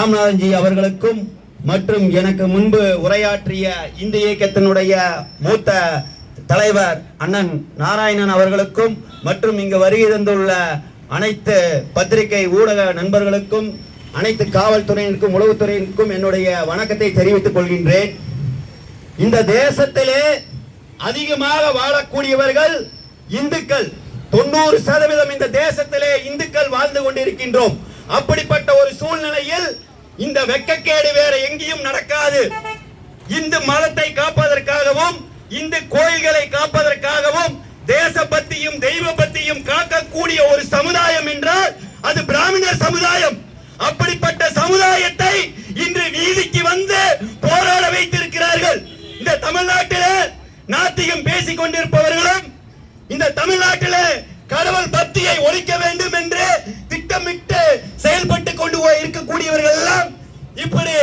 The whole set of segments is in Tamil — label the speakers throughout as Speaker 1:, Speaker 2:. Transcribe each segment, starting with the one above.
Speaker 1: ராம்நாதன்ஜி அவர்களுக்கும் மற்றும் எனக்கு முன்பு உரையாற்றிய இந்த இயக்கத்தினுடைய மூத்த தலைவர் அண்ணன் நாராயணன் அவர்களுக்கும் மற்றும் இங்கு வருகை தந்துள்ள அனைத்து பத்திரிகை ஊடக நண்பர்களுக்கும் அனைத்து காவல்துறையினருக்கும் உளவுத்துறையினருக்கும் என்னுடைய வணக்கத்தை தெரிவித்துக் கொள்கின்றேன். இந்த தேசத்திலே அதிகமாக வாழக்கூடியவர்கள் இந்துக்கள். தொண்ணூறு சதவீதம் இந்த தேசத்திலே இந்துக்கள் வாழ்ந்து கொண்டிருக்கின்றோம். அப்படிப்பட்ட இந்த வெக்கக்கேடு வேற எங்கேயும் நடக்காது. இந்து மதத்தை காப்பதற்காகவும் இந்து கோயில்களை காப்பதற்காகவும் தேசபக்தியும் தெய்வ பக்தியும் காக்கக்கூடிய ஒரு சமுதாயம் என்றால் அது பிராமணர் சமுதாயம். அப்படிப்பட்ட சமுதாயத்தை இன்று வீதிக்கு வந்து போராட வைத்திருக்கிறார்கள். இந்த தமிழ்நாட்டிலே நாத்திகம் பேசிக் கொண்டிருப்பவர்களும் இந்த தமிழ்நாட்டிலே கடவுள் பக்தியை ஒழிக்க வேண்டும் என்று திட்டமிட்டு செயல்பட்டு கொண்டு போய் இருக்கக்கூடியவர்கள் எல்லாம் இப்படி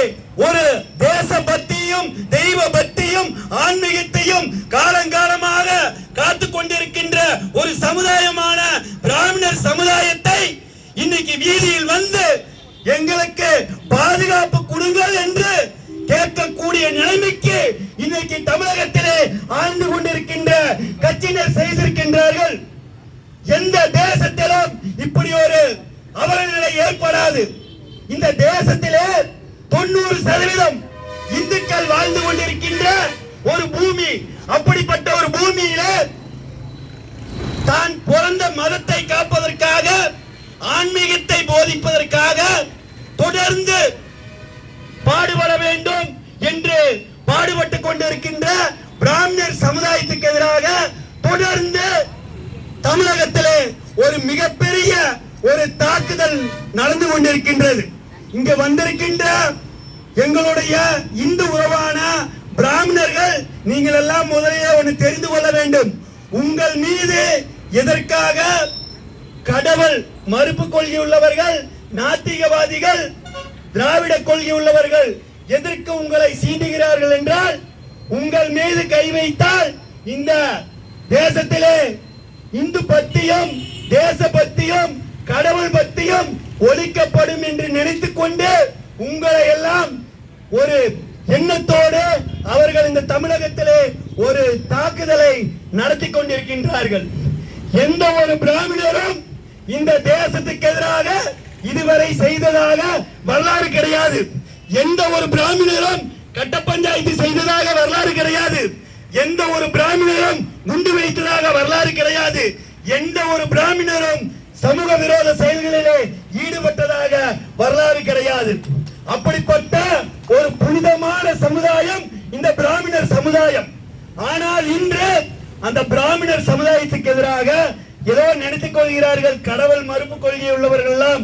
Speaker 1: ஒரு தேச பக்தியும் தெய்வ பக்தியும் ஆன்மீகத்தையும் காலங்காலமாக காத்து கொண்டிருக்கின்ற ஒரு சமுதாயமான பிராமணர் சமுதாயத்தை இன்னைக்கு வீதியில் வந்து எங்களுக்கு பாதுகாப்பு கொடுங்கள் என்று கேட்கக்கூடிய நிலைமைக்கு இன்னைக்கு தமிழகத்திலே ஆழ்ந்து கொண்டிருக்கின்ற கட்சியினர் செய்திருக்கின்றார்கள். எந்த தேசத்திலும் இப்படி ஒரு அவலநிலை ஏற்படாது. இந்த தேசத்திலே தொண்ணூறு சதவீதம் இந்துக்கள் வாழ்ந்து கொண்டிருக்கின்ற ஒரு பூமி. அப்படிப்பட்ட ஒரு பூமியில தான் பிறந்த மதத்தை காப்பதற்காக ஆன்மீகத்தை போதிப்பதற்காக தொடர்ந்து பாடுபட வேண்டும் என்று பாடுபட்டுக் கொண்டிருக்கின்ற பிராமணர் சமுதாயத்துக்கு எதிராக தொடர்ந்து தமிழகத்திலே ஒரு மிகப்பெரிய ஒரு தாக்குதல் நடந்து கொண்டிருக்கின்றது. இங்க வந்திருக்கின்ற எங்களுடைய இந்து உறவான பிராமணர்கள் நீங்கள் எல்லாம் முதலில் ஒன்று தெரிந்து கொள்ள வேண்டும். உங்கள் மீது எதற்காக கடவுள் மறுப்பு கொள்கை உள்ளவர்கள் நாத்திகவாதிகள் திராவிட கொள்கை உள்ளவர்கள் எதற்கு உங்களை சீண்டுகிறார்கள் என்றால் உங்கள் மீது கை வைத்தால் இந்த தேசத்திலே இந்து பக்தியும் தேச பக்தியும் கடவுள் பக்தியும் ஒழிக்கப்படும் என்று நினைத்துக் கொண்டு உங்களை எல்லாம் ஒரு எண்ணத்தோடு அவர்கள் இந்த தமிழகத்திலே ஒரு தாக்குதலை நடத்தி கொண்டிருக்கின்றார்கள். எந்த ஒரு பிராமணரும் இந்த தேசத்துக்கு எதிராக இதுவரை செய்ததாக வரலாறு கிடையாது. எந்த ஒரு பிராமணரும் கட்ட பஞ்சாயத்து செய்ததாக வரலாறு கிடையாது. எந்த ஒரு பிராமணரும் குண்டு வைத்ததாக வரலாறு கிடையாது. எந்த ஒரு பிராமணரும் சமூக விரோத செயல்களிலே ஈடுபட்டதாக வரலாறு கிடையாது. அப்படிப்பட்ட ஒரு புனிதமான சமுதாயம் இந்த பிராமணர் சமுதாயம். ஆனால் இன்று அந்த பிராமணர் சமுதாயத்துக்கு எதிராக ஏதோ நினைத்துக் கொள்கிறார்கள் கடவுள் மறுப்பு கொள்கை உள்ளவர்கள் எல்லாம்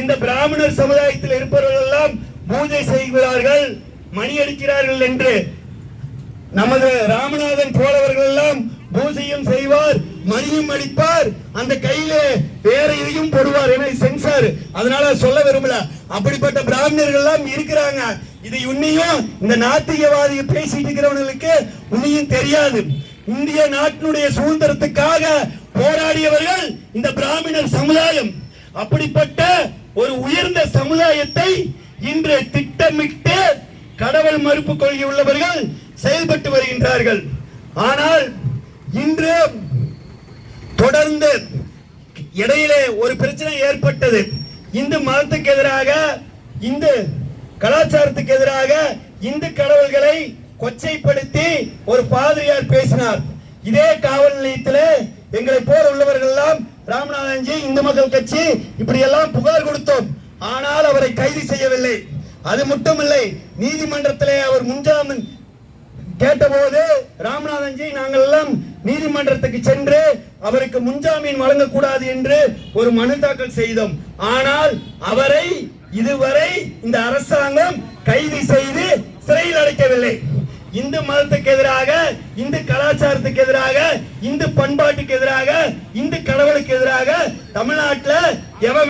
Speaker 1: இந்த பிராமணர் சமுதாயத்தில் இருப்பவர்கள் எல்லாம் பூஜை செய்கிறார்கள் மணி அடிக்கிறார்கள் என்று. நமது ராமநாதன் போலவர்கள் எல்லாம் பூஜையும் செய்வார் மணியும் அடிப்பார். அந்த கையில வேற எதையும் போடுவார் என சென்சார். அதனால சொல்ல விரும்பல. அப்படிப்பட்ட பிராமணர்கள் எல்லாம் இருக்கிறாங்க. இது உன்னையும் இந்த நாத்திகவாதி பேசிட்டு இருக்கிறவங்களுக்கு உன்னையும் தெரியாது. இந்திய நாட்டினுடைய சுதந்திரத்துக்காக போராடியவர்கள் இந்த பிராமணர் சமுதாயம். அப்படிப்பட்ட ஒரு உயர்ந்த சமுதாயத்தை இன்று திட்டமிட்டு கடவுள் மறுப்பு கொள்கை உள்ளவர்கள் செயல்பட்டு வருகின்றார்கள். ஆனால் இன்று தொடர்ந்து இடையிலே ஒரு பிரச்சனை ஏற்பட்டது. இந்து மதத்துக்கு எதிராக இந்து கலாச்சாரத்துக்கு எதிராக இந்து கடவுள்களை கொச்சைப்படுத்தி ஒரு பாதிரியார் பேசினார். இதே காவல் நிலையத்தில் எங்களை போர் உள்ளவர்கள் எல்லாம் ராமநாதன்ஜி இந்து மக்கள் கட்சி இப்படி எல்லாம் புகார் கொடுத்தோம். ஆனால் அவரை கைது செய்யவில்லை. அது மட்டுமில்லை நீதிமன்றத்திலே அவர் முன்ஜாமீன் கேட்டபோது ராமநாதன்ஜி நாங்கள் எல்லாம் நீதிமன்றத்துக்கு சென்று அவருக்கு முன்ஜாமீன் வழங்கக்கூடாது என்று ஒரு மனு தாக்கல் செய்தோம். ஆனால் அவரை இதுவரை இந்த அரசாங்கம் கைது செய்து சிறையில் அடைக்கவில்லை. இந்து மதத்துக்கு எதிராக இந்து கலாச்சாரத்துக்கு எதிராக இந்து பண்பாட்டுக்கு எதிராக இந்து கடவுளுக்கு எதிராக தமிழ்நாட்டில் எவன்